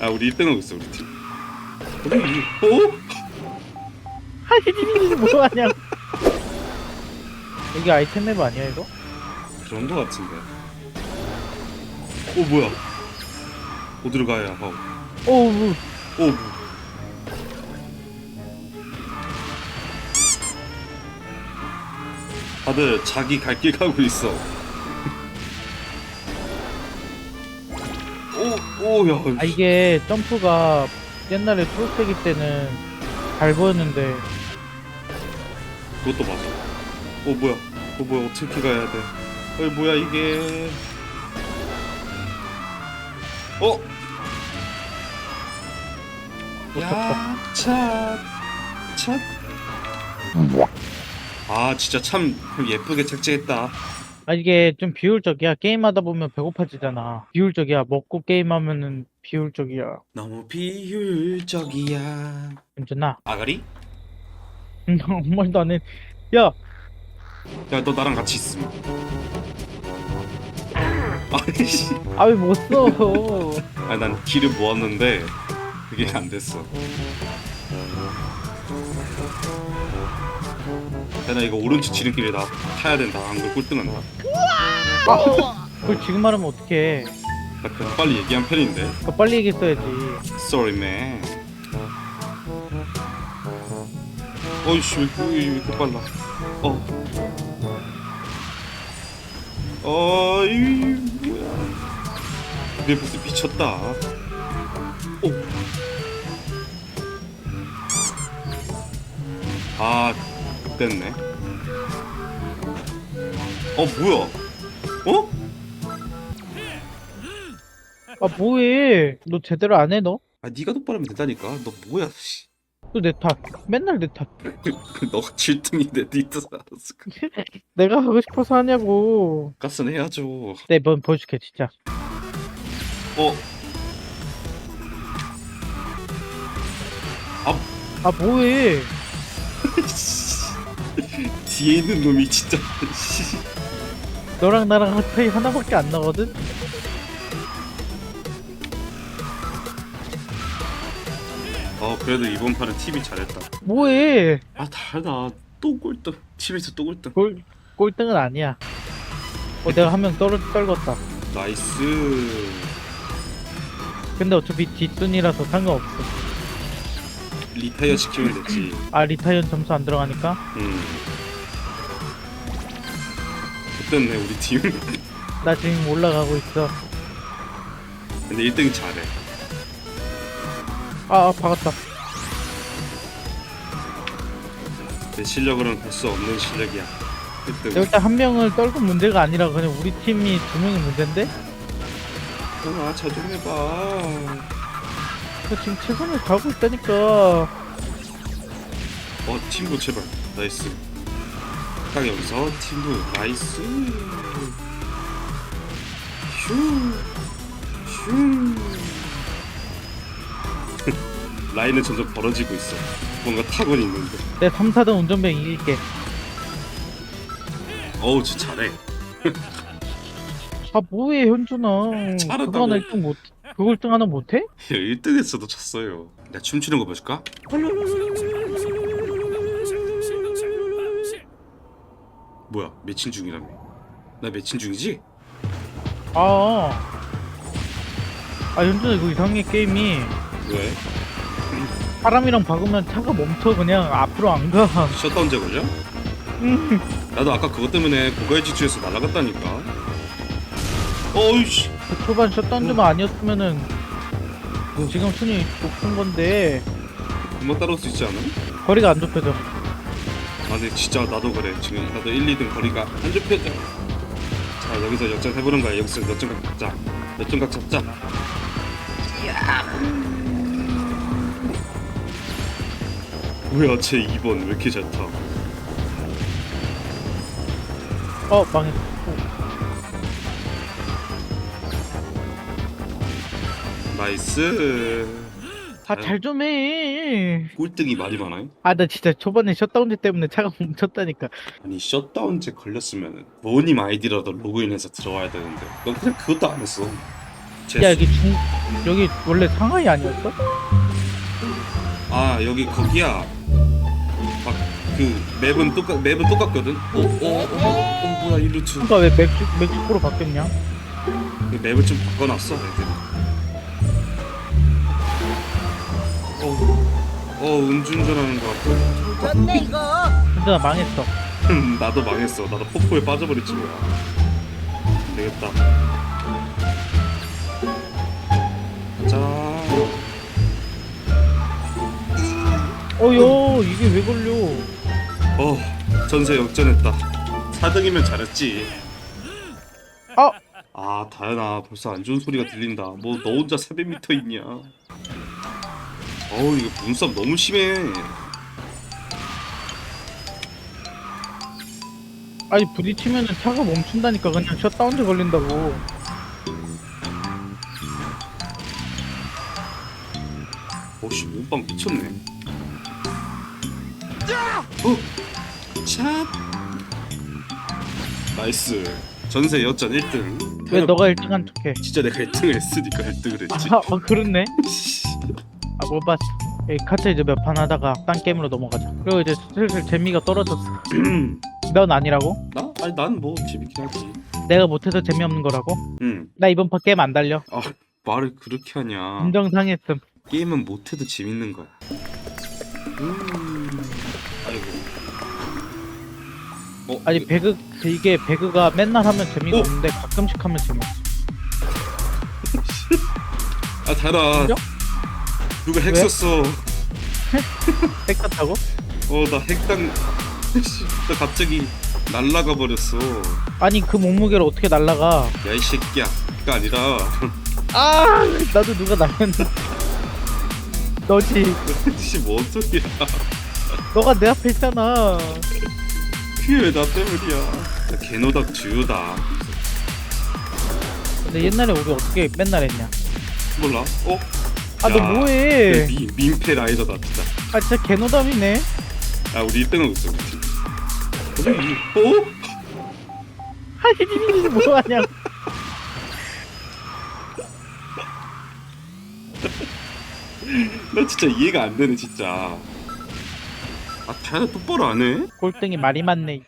아 우리 1등하고 있어 우리 팀 우리 이- 어? 하이디니 뭐하냐 여기 아이템 맵 아니야 이거? 그런 거 같은데 어 뭐야 어디로 가야 하고 오우 뭐. 어 뭐. 다들 자기 갈 길 가고 있어 오오야 아 이게 점프가 옛날에 초록색일 때는 잘 보였는데 그것도 맞아. 어 뭐야? 어 뭐야? 어떻게 가야 돼? 어 뭐야 이게? 어? 야, 차, 차. 아 진짜 참 예쁘게 책제했다. 아 이게 좀 비효율적이야 게임하다 보면 배고파지잖아 비효율적이야 먹고 게임하면은 비효율적이야 너무 비효율적이야. 괜찮나? 아가리? 아무 말도 안 해 야 야 너 나랑 같이 있음. 아이씨. 아 왜 못 써? 아난 길을 모았는데 그게 안 됐어. 야, 나 이거 오른쪽 지름길에 나 타야 된다. 안 그러면 꼴등한다. 그걸 지금 말하면 어떡해 나 그래도 빨리 얘기한 편인데. 더 빨리 얘기했어야지 Sorry, man. 어이씨, 왜, 이렇게- 왜 이렇게 빨라? 어. 어이, 뭐야. 내 벌써 미쳤다. 오. 아, 됐네. 어, 뭐야? 어? 아 뭐해 너 제대로 안 해 너? 아, 네가 똑바로 하면 된다니까. 너 뭐야, 씨. 또내탓 맨날 내 탓 너가 7등인데 니뜻 알았어. 내가 하고 싶어서 하냐고 가스는 해야죠. 내 이번 보여줄게 진짜 어, 아 뭐해 뒤에 있는 놈이 진짜. 너랑 나랑 차이 하나밖에 안 나거든? 어, 그래도 이번 판은 팀이 잘했다. 뭐해 아, 다르다. 또 꼴등. 팀에서 또 꼴등. 골, 꼴등은 아니야 어 내가 한 명 떨궜다 나이스. 근데 어차피 뒷순이라서 상관없어 리타이어 시키면 됐지. 아 리타이언 점수 안 들어가니까 음. 그랬네 우리 팀. 나 지금 올라가고 있어 근데 1등이 잘해. 아, 아 박았다 내 실력으로는 할수 없는 실력이야. 1등. 일단 한 명을 떨군 문제가 아니라 그냥 우리 팀이 두 명이 문제인데? 아, 잘좀 해봐. 나 지금 최선을 다하고 있다니까 어, 팀부 제발. 나이스. 딱 여기서 팀부 나이스. 슈. 슈. 라인은 점점 벌어지고 있어. 뭔가 타곤 있는데. 내 3, 4등 운전병 이길게 어우, 진짜 잘해. 아 뭐해 현준아 잘한다고. 하나 1등 못 그거 1등 하나 못해? 야, 1등 했어도 졌어요. 내가 춤추는 거 보여줄까? 뭐야, 매칭 중이라며. 나 매칭 중이지? 아. 아, 현준아, 이거 이상해, 게임이. 왜? 사람이랑 박으면 차가 멈춰, 그냥 앞으로 안 가. 셧다운 제 걸려? 음, 나도 아까 그것 때문에 고가의 지추에서 날아갔다니까. 어이씨. 그 초반 셧다운드만 아니었으면은, 지금 순위 높은 건데, 금방 따라올 수 있지 않아? 거리가 안 좁혀져. 아, 근데 진짜 나도 그래. 지금 나도 1, 2등 거리가 안 좁혀져. 자, 여기서 역전 해보는 거야. 여기서 역전각 잡자. 역전각 잡자. 뭐야, 쟤 2번 왜 이렇게 잘 타? 어, 망했어. 나이스. 아, 잘 좀 해. 꼴등이 말이 많아요? 아, 나 진짜 초반에 셧다운드 때문에 차가 멈췄다니까. 아니 셧다운제 걸렸으면 모님 아이디라도 로그인해서 들어와야 되는데 넌 그냥 그것도 안 했어 제야 여기 중 여기 원래 상하이 아니었어? 아 여기 거기야 막 그 맵은 똑같 맵은 똑같거든 어어어 어, 어, 어, 뭐야 이 루트 그러니까 왜 멕시, 멕시코로 바뀌었냐? 그 맵을 좀 바꿔놨어 애들이 어, 어 음주운전하는 거 같아 좋네 이거. 근데 나 망했어 흠, 나도 망했어 나도 폭포에 빠져버렸지 뭐야 되겠다 자 어여 이게 왜 걸려 어, 전세 역전했다. 4등이면 잘했지. 아! 아, 다현아, 벌써 안 좋은 소리가 들린다. 뭐 너 혼자 400m 있냐? 어우, 이거 눈썹 너무 심해. 아니 부딪히면은 차가 멈춘다니까 그냥 셧다운제 걸린다고 어씨, 몸빵 미쳤네. 어, 참. 나이스. 전세 역전 1등. 왜 너가 1등한 척해 진짜 내가 1등을 했으니까 1등을 했지. 아, 아 그렇네 아뭘 봤어 이 카트 이제 몇판 하다가 딴 게임으로 넘어가자 그리고 이제 슬슬 재미가 떨어졌어 넌 아니라고? 나? 아니 난 뭐 재밌긴 하지. 내가 못해서 재미없는 거라고? 응. 나 이번 판 게임 안 달려 아 말을 그렇게 하냐 인정상했음 게임은 못해도 재밌는 거야 음 아이고 어 아니 배그 이게 배그가 맨날 하면 재미가 어? 없는데 가끔씩 하면 재밌어 아 달아 인정? 누가 핵 왜? 썼어? 핵 같다고? 어나 핵당 나 갑자기 날라가 버렸어. 아니 그 몸무게를 어떻게 날라가? 야 이 새끼야. 그가 아니라. 아 나도 누가 날렸는데. 너지. 씨 뭔 소리야. 너가 내 앞에 있잖아. 그게 왜 나 때문이야? 야, 개노닥 주요다. 근데 옛날에 우리 어떻게 맨날 했냐? 몰라. 어? 아너 야, 뭐해? 야, 미, 민폐 라이더다 진짜 아 진짜 개노담이네. 아 우리 1등하고 있어 우리 팀 우리 이- 어? 아니 뭐하냐? 나 진짜 이해가 안 되네 진짜. 아 다야 똑바로 안 해? 꼴등이 말이 많네